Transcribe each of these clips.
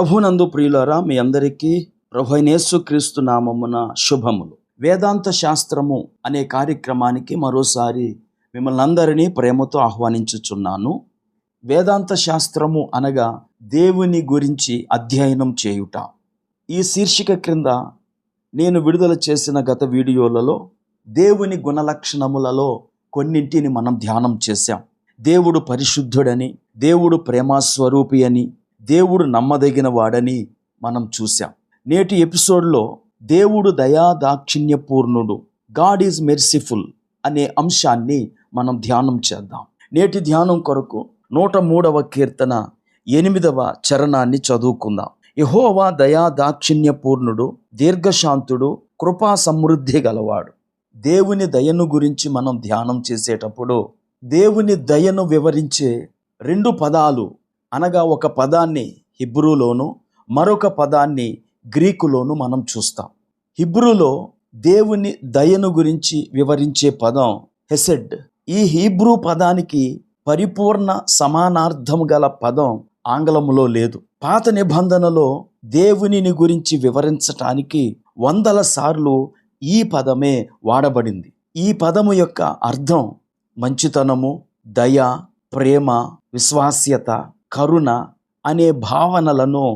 ప్రభునందు ప్రియులరా మీ అందరికీ ప్రభు క్రీస్తు నామమున శుభములు. వేదాంత శాస్త్రము అనే కార్యక్రమానికి మరోసారి మిమ్మల్ని అందరినీ ప్రేమతో ఆహ్వానించుచున్నాను. వేదాంత శాస్త్రము అనగా దేవుని గురించి అధ్యయనం చేయుట. ఈ శీర్షిక క్రింద నేను విడుదల చేసిన గత వీడియోలలో దేవుని గుణలక్షణములలో కొన్నింటిని మనం ధ్యానం చేశాం. దేవుడు పరిశుద్ధుడని దేవుడు ప్రేమాస్వరూపి అని దేవుడు నమ్మదగిన వాడని మనం చూసాం నేటి ఎపిసోడ్లో దేవుడు దయా దాక్షిణ్యపూర్ణుడు గాడ్ ఈజ్ మెర్సిఫుల్ అనే అంశాన్ని మనం ధ్యానం చేద్దాం. నేటి ధ్యానం కొరకు నూట మూడవ కీర్తన ఎనిమిదవ చరణాన్ని చదువుకుందాం. యహోవా దయా దాక్షిణ్యపూర్ణుడు దీర్ఘశాంతుడు కృపా సమృద్ధి గలవాడు. దేవుని దయను గురించి మనం ధ్యానం చేసేటప్పుడు దేవుని దయను వివరించే రెండు పదాలు అనగా ఒక పదాన్ని హిబ్రూలోను మరొక పదాన్ని గ్రీకులోను మనం చూస్తాం. హిబ్రూలో దేవుని దయను గురించి వివరించే పదం హెసెడ్. ఈ హీబ్రూ పదానికి పరిపూర్ణ సమానార్థం గల పదం ఆంగ్లములో లేదు. పాత నిబంధనలో దేవునిని గురించి వివరించటానికి వందల సార్లు ఈ పదమే వాడబడింది. ఈ పదము యొక్క అర్థం మంచితనము దయ ప్రేమ విశ్వాస్యత కరుణ అనే భావనలను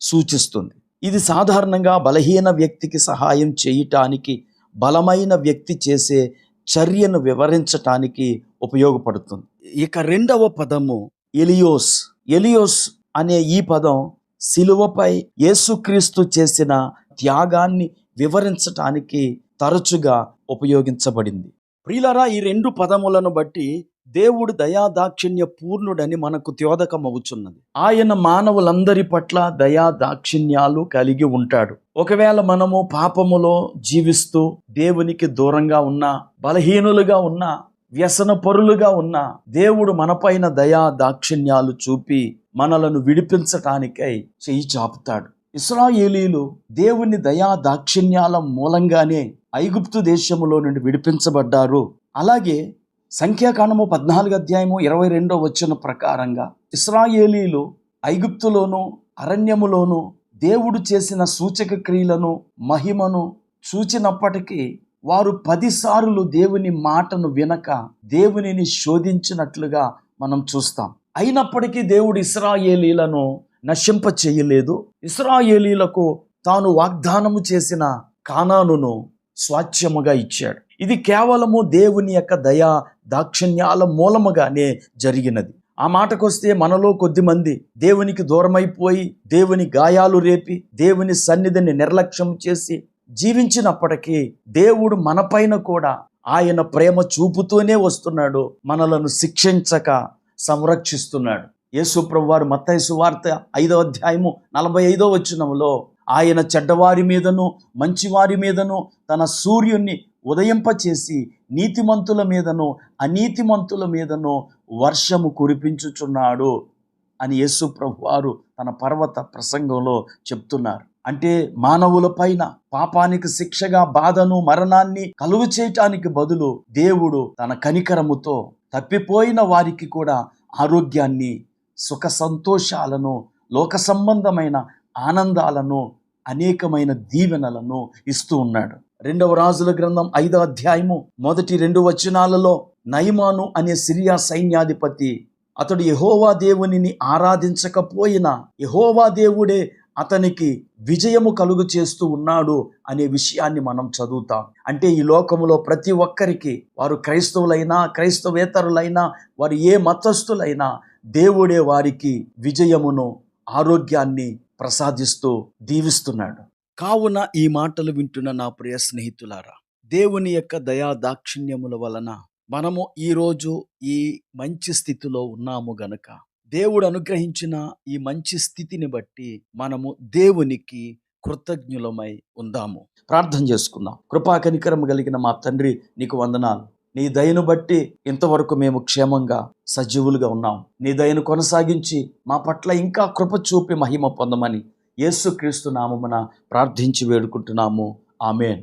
సూచిస్తుంది. ఇది సాధారణంగా బలహీన వ్యక్తికి సహాయం చేయటానికి బలమైన వ్యక్తి చేసే చర్యను వివరించటానికి ఉపయోగపడుతుంది. ఇక రెండవ పదము ఎలియోస్. ఎలియోస్ అనే ఈ పదం శిలువపై యేసుక్రీస్తు చేసిన త్యాగాన్ని వివరించటానికి తరచుగా ఉపయోగించబడింది. ప్రియులరా ఈ రెండు పదములను బట్టి దేవుడు దయాదాక్షిణ్య పూర్ణుడని మనకు త్యోదకమవుచున్నది ఆయన మానవులందరి పట్ల దయా దాక్షిణ్యాలు కలిగి ఉంటాడు. ఒకవేళ మనము పాపములో జీవిస్తూ దేవునికి దూరంగా ఉన్నా బలహీనులుగా ఉన్నా వ్యసన పరులుగా ఉన్న దేవుడు మనపైన దయా దాక్షిణ్యాలు చూపి మనలను విడిపించటానికై చెయ్యి చాపుతాడు. ఇస్రాయేలీలు దేవుని దయా దాక్షిణ్యాల మూలంగానే ఐగుప్తు దేశములో నుండి విడిపించబడ్డారు. అలాగే సంఖ్యాకాండము పద్నాలుగు అధ్యాయము ఇరవై రెండో వచ్చిన ప్రకారంగా ఇస్రాయేలీలు ఐగుప్తులోను అరణ్యములోను దేవుడు చేసిన సూచక క్రియలను మహిమను చూచినప్పటికీ వారు పదిసార్లు దేవుని మాటను వినక దేవునిని శోధించినట్లుగా మనం చూస్తాం. అయినప్పటికీ దేవుడు ఇస్రాయేలీలను నశింప చేయలేదు. ఇస్రాయేలీలకు తాను వాగ్దానము చేసిన కానానును స్వాచ్యముగా ఇచ్చాడు. ఇది కేవలము దేవుని యొక్క దయా దాక్షిణ్యాల మూలముగానే జరిగినది. ఆ మాటకొస్తే మనలో కొద్దిమంది దేవునికి దూరమైపోయి దేవుని గాయాలు రేపి దేవుని సన్నిధిని నిర్లక్ష్యం చేసి జీవించినప్పటికీ దేవుడు మనపైన కూడా ఆయన ప్రేమ చూపుతూనే వస్తున్నాడు మనలను శిక్షించక సంరక్షిస్తున్నాడు. యేసుప్రభు వారు వార్త ఐదో అధ్యాయము నలభై ఐదో వచ్చినంలో ఆయన చెడ్డవారి మీదను మంచివారి మీదను తన సూర్యుణ్ణి ఉదయింపచేసి నీతిమంతుల మీదనో అనీతిమంతుల మీదనో వర్షము కురిపించుచున్నాడు అని యేసు ప్రభు వారు తన పర్వత ప్రసంగంలో చెప్తున్నారు. అంటే మానవుల పైన పాపానికి శిక్షగా బాధను మరణాన్ని కలుగు చేయటానికి బదులు దేవుడు తన కనికరముతో తప్పిపోయిన వారికి కూడా ఆరోగ్యాన్ని సుఖ సంతోషాలను లోక సంబంధమైన ఆనందాలను అనేకమైన దీవెనలను ఇస్తూ ఉన్నాడు. రెండవ రాజుల గ్రంథం ఐదో అధ్యాయము మొదటి రెండు వచనాలలో నయమాను అనే సిరియా సైన్యాధిపతి అతడు యహోవా దేవునిని ఆరాధించకపోయినా యహోవా దేవుడే అతనికి విజయము కలుగు చేస్తూ ఉన్నాడు అనే విషయాన్ని మనం చదువుతాం. అంటే ఈ లోకములో ప్రతి ఒక్కరికి వారు క్రైస్తవులైనా క్రైస్తవేతరులైనా వారు ఏ మతస్థులైనా దేవుడే వారికి విజయమును ఆరోగ్యాన్ని ప్రసాదిస్తూ దీవిస్తున్నాడు. కావున ఈ మాటలు వింటున్న నా ప్రియ స్నేహితులారా దేవుని యొక్క దయా దాక్షిణ్యముల వలన మనము ఈరోజు ఈ మంచి స్థితిలో ఉన్నాము గనక దేవుడు అనుగ్రహించిన ఈ మంచి స్థితిని బట్టి మనము దేవునికి కృతజ్ఞులమై ఉందాము. ప్రార్థన చేసుకుందాం. కృపా కనికరం కలిగిన మా తండ్రి నీకు వందనాలు. నీ దయను బట్టి ఇంతవరకు మేము క్షేమంగా సజీవులుగా ఉన్నాం. నీ దయను కొనసాగించి మా పట్ల ఇంకా కృప చూపి మహిమ పొందమని యేసుక్రీస్తు నామమున ప్రార్థించి వేడుకుంటున్నాము. ఆమెన్.